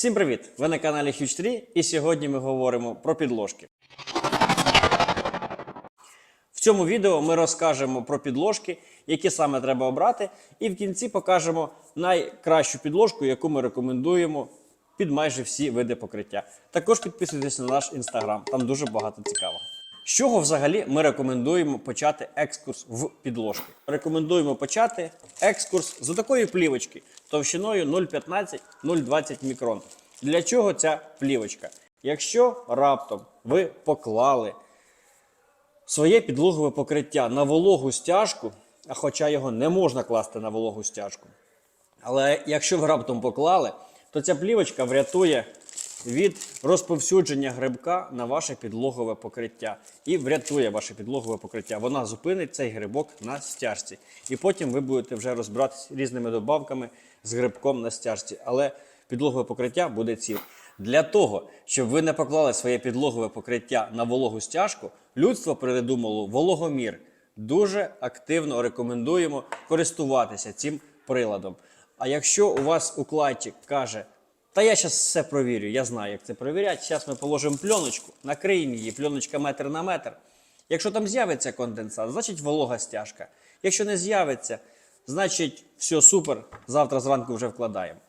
Всім привіт! Ви на каналі Huge 3 і сьогодні ми говоримо про підложки. В цьому відео ми розкажемо про підложки, які саме треба обрати, і в кінці покажемо найкращу підложку, яку ми рекомендуємо під майже всі види покриття. Також підписуйтесь на наш інстаграм, там дуже багато цікавого. З чого взагалі ми рекомендуємо почати екскурс в підложки? Рекомендуємо почати екскурс з такої плівочки товщиною 0,15-0,20 мікрон. Для чого ця плівочка? Якщо раптом ви поклали своє підлогове покриття на вологу стяжку, а хоча його не можна класти на вологу стяжку. Але якщо ви раптом поклали, то ця плівочка врятує від розповсюдження грибка на ваше підлогове покриття. І врятує ваше підлогове покриття. Вона зупинить цей грибок на стяжці. І потім ви будете вже розбиратися різними добавками з грибком на стяжці. Але підлогове покриття буде ціле. Для того, щоб ви не поклали своє підлогове покриття на вологу стяжку, людство придумало вологомір. Дуже активно рекомендуємо користуватися цим приладом. А якщо у вас укладчик каже, та я зараз все провірю, я знаю, як це перевіряти. Зараз ми положимо пленочку, накриємо її, пленочка метр на метр. Якщо там з'явиться конденсат, значить волога стяжка. Якщо не з'явиться, значить все супер, завтра зранку вже вкладаємо.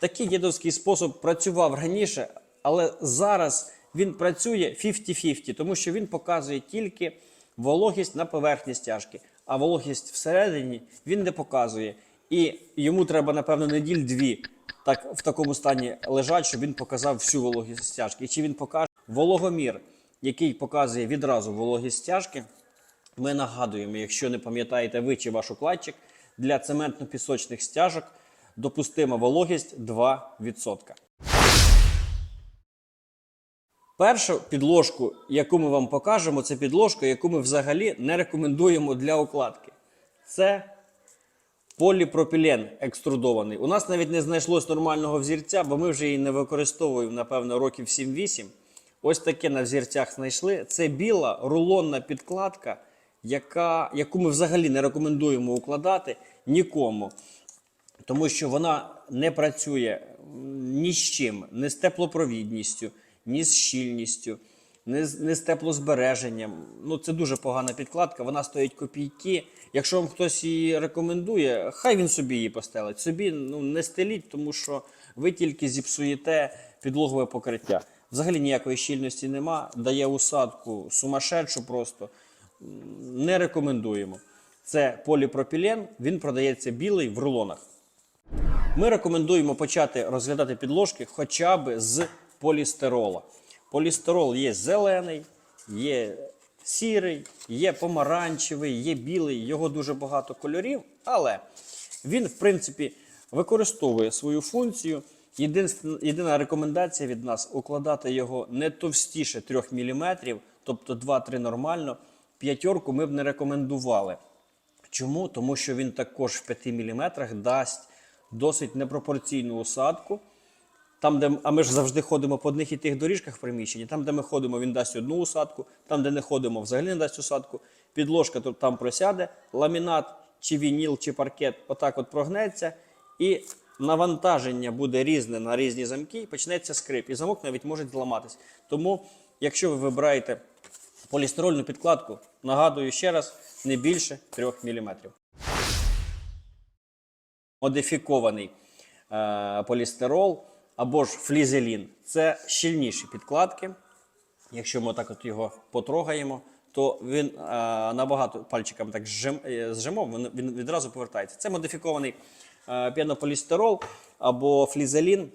Такий дідовський спосіб працював раніше, але зараз він працює 50-50, тому що він показує тільки вологість на поверхні стяжки, а вологість всередині він не показує. І йому треба, напевно, неділь дві так, в такому стані лежати, щоб він показав всю вологість стяжки. І чи він покаже вологомір, який показує відразу вологість стяжки, ми нагадуємо, якщо не пам'ятаєте ви чи ваш укладчик, для цементно-пісочних стяжок допустима вологість 2%. Першу підложку, яку ми вам покажемо, це підложка, яку ми взагалі не рекомендуємо для укладки. Це поліпропілен екструдований. У нас навіть не знайшлось нормального взірця, бо ми вже її не використовуємо, напевно, років 7-8. Ось таке на взірцях знайшли. Це біла рулонна підкладка, яка, яку ми взагалі не рекомендуємо укладати нікому. Тому що вона не працює ні з чим, ні з теплопровідністю, ні з щільністю, ні з, ні з теплозбереженням. Ну, це дуже погана підкладка, вона стоїть копійки. Якщо вам хтось її рекомендує, хай він собі її постелить. Собі ну, не стеліть, тому що ви тільки зіпсуєте підлогове покриття. Взагалі ніякої щільності нема, дає усадку сумасшедшу просто. Не рекомендуємо. Це поліпропілен, він продається білий в рулонах. Ми рекомендуємо почати розглядати підложки хоча б з полістирола. Полістирол є зелений, є сірий, є помаранчевий, є білий, його дуже багато кольорів, але він, в принципі, використовує свою функцію. Єдина рекомендація від нас укладати його не товстіше 3 мм, тобто 2-3 нормально. П'ятерку ми б не рекомендували. Чому? Тому що він також в 5 мм дасть досить непропорційну усадку. Там, де, а ми ж завжди ходимо по одних і тих доріжках в приміщенні. Там, де ми ходимо, він дасть одну усадку, там, де не ходимо, взагалі не дасть усадку. Підложка тут там просяде, ламінат, чи вініл, чи паркет отак от прогнеться, і навантаження буде різне на різні замки, і почнеться скрип. І замок навіть може зламатись. Тому, якщо ви вибираєте полістирольну підкладку, нагадую ще раз, не більше 3 мм модифікований е, полістирол або ж флізелін. Це щільніші підкладки. Якщо ми так от його потрогаємо, то він е, набагато пальчиками так зжим, е, зжимав, він, він відразу повертається. Це модифікований е, пінополістирол або флізелін.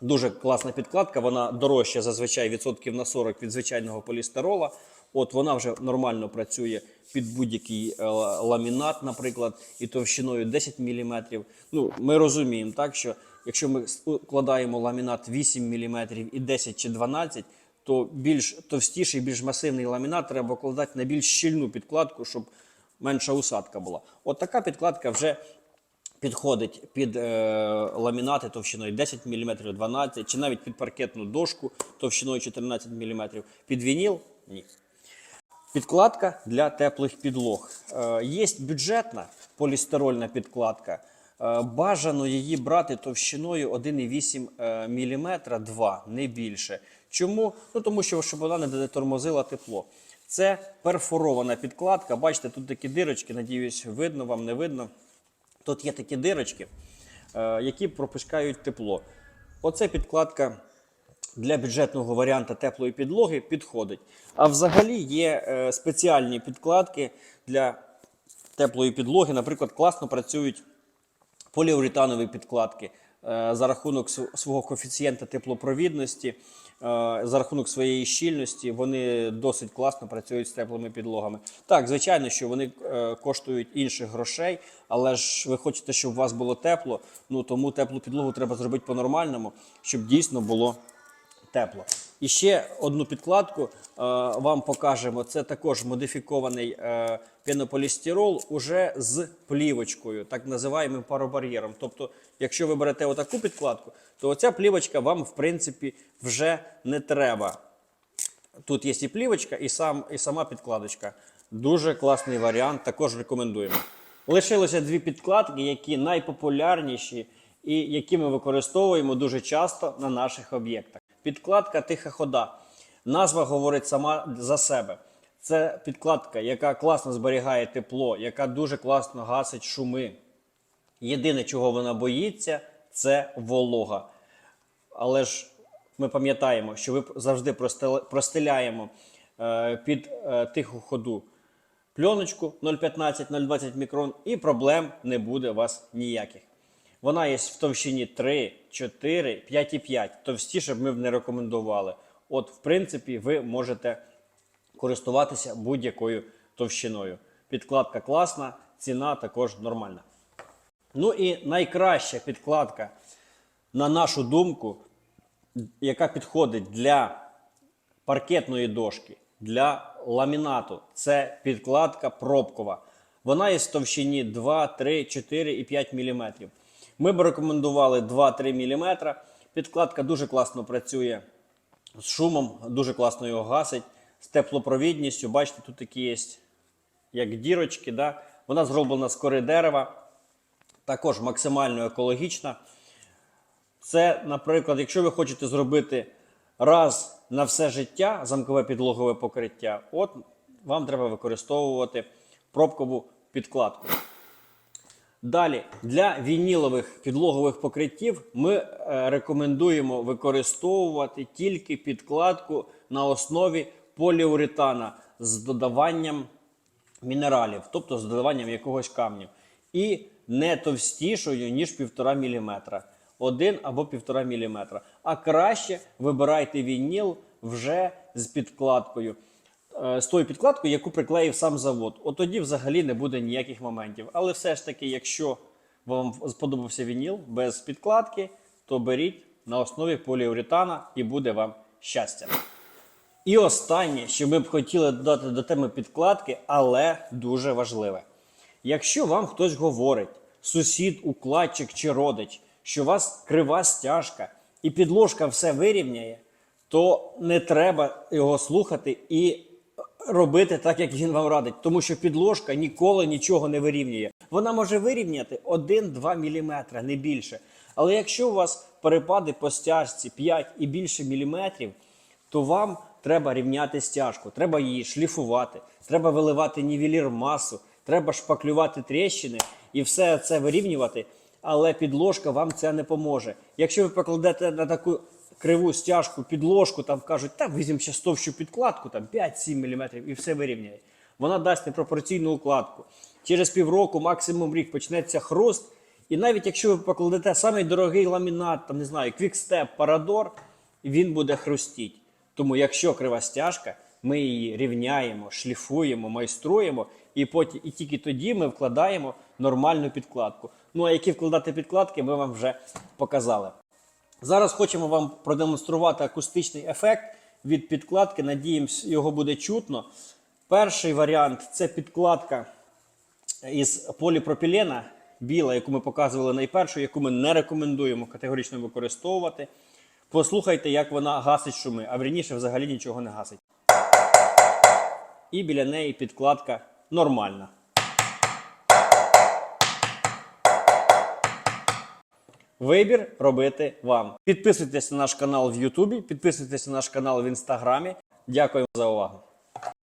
Дуже класна підкладка, вона дорожча зазвичай відсотків на 40 від звичайного полістирола. От вона вже нормально працює під будь-який е, ламінат, наприклад, і товщиною 10 мм. Ну, ми розуміємо, так, що якщо ми складаємо ламінат 8 мм і 10 чи 12, то більш товстіший, більш масивний ламінат треба кладати на більш щільну підкладку, щоб менша усадка була. От така підкладка вже підходить під е, ламінати товщиною 10 мм, 12 чи навіть під паркетну дошку товщиною 14 мм. Під вініл ні. Підкладка для теплих підлог. Е, є бюджетна полістирольна підкладка. Е, Бажано її брати товщиною 1,8 мм 2, не більше. Чому? Ну тому що щоб вона не тормозила тепло. Це перфорована підкладка. Бачите, тут такі дирочки, надіюсь, видно вам, не видно. Тут є такі дирочки, е, які пропускають тепло. Оце підкладка для бюджетного варіанта теплої підлоги підходить. А взагалі є е, спеціальні підкладки для теплої підлоги. Наприклад, класно працюють поліуретанові підкладки е, за рахунок свого коефіцієнта теплопровідності, е, за рахунок своєї щільності, вони досить класно працюють з теплими підлогами. Так, звичайно, що вони коштують інших грошей, але ж ви хочете, щоб у вас було тепло. Ну тому теплу підлогу треба зробити по-нормальному, щоб дійсно було тепло. І ще одну підкладку е, вам покажемо. Це також модифікований е, пенополістирол уже з плівочкою, так називаємо паробар'єром. Тобто, якщо ви берете отаку підкладку, то оця плівочка вам в принципі вже не треба. Тут є і плівочка, і, сам, і сама підкладочка. Дуже класний варіант, також рекомендуємо. Лишилося дві підкладки, які найпопулярніші і які ми використовуємо дуже часто на наших об'єктах. Підкладка тиха хода. Назва говорить сама за себе. Це підкладка, яка класно зберігає тепло, яка дуже класно гасить шуми. Єдине, чого вона боїться, це волога. Але ж ми пам'ятаємо, що ви завжди простеляємо е, під е, тиху ходу пленочку 0,15-0,20 мікрон, і проблем не буде у вас ніяких. Вона є в товщині 3, 4, 5,5. Товстіше б ми б не рекомендували. От, в принципі, ви можете користуватися будь-якою товщиною. Підкладка класна, ціна також нормальна. Ну і найкраща підкладка, на нашу думку, яка підходить для паркетної дошки, для ламінату, це підкладка пробкова. Вона є в товщині 2, 3, 4 і 5 мм. Ми б рекомендували 2-3 мм. Підкладка дуже класно працює з шумом, дуже класно його гасить, з теплопровідністю. Бачите, тут такі є як дірочки. Да? Вона зроблена з кори дерева, також максимально екологічна. Це, наприклад, якщо ви хочете зробити раз на все життя замкове підлогове покриття, от вам треба використовувати пробкову підкладку. Далі, для вінілових підлогових покриттів ми е, рекомендуємо використовувати тільки підкладку на основі поліуретана з додаванням мінералів, тобто з додаванням якогось камню. І не товстішою, ніж 1,5 мм. 1 або 1,5 мм. А краще вибирайте вініл вже з підкладкою. Е, З тою підкладкою, яку приклеїв сам завод. От тоді взагалі не буде ніяких моментів. Але все ж таки, якщо вам сподобався вініл без підкладки, то беріть на основі поліуретана і буде вам щастя. І останнє, що ми б хотіли додати до теми підкладки, але дуже важливе. Якщо вам хтось говорить, сусід, укладчик чи родич, що у вас крива стяжка і підложка все вирівняє, то не треба його слухати і робити так, як він вам радить. Тому що підложка ніколи нічого не вирівнює. Вона може вирівняти 1-2 мм, не більше. Але якщо у вас перепади по стяжці 5 і більше міліметрів, то вам треба рівняти стяжку, треба її шліфувати, треба виливати нівелір масу, треба шпаклювати тріщини і все це вирівнювати. Але підложка вам це не поможе. Якщо ви покладете на таку криву стяжку підложку, там кажуть, та візьмемо ще товщу підкладку, там 5-7 мм і все вирівняє. Вона дасть непропорційну укладку. Через півроку, максимум рік, почнеться хруст. І навіть якщо ви покладете самий дорогий ламінат, там не знаю, квікстеп, парадор, він буде хрустіть. Тому, якщо крива стяжка, ми її рівняємо, шліфуємо, майструємо, і потім і тільки тоді ми вкладаємо нормальну підкладку. Ну а які вкладати підкладки, ми вам вже показали. Зараз хочемо вам продемонструвати акустичний ефект від підкладки. Надіємось, його буде чутно. Перший варіант це підкладка із поліпропілена, біла, яку ми показували найпершу, яку ми не рекомендуємо категорично використовувати. Послухайте, як вона гасить шуми, а вірніше взагалі нічого не гасить. І біля неї підкладка нормальна. Вибір робити вам. Підписуйтесь на наш канал в Ютубі, підписуйтесь на наш канал в Інстаграмі. Дякую за увагу.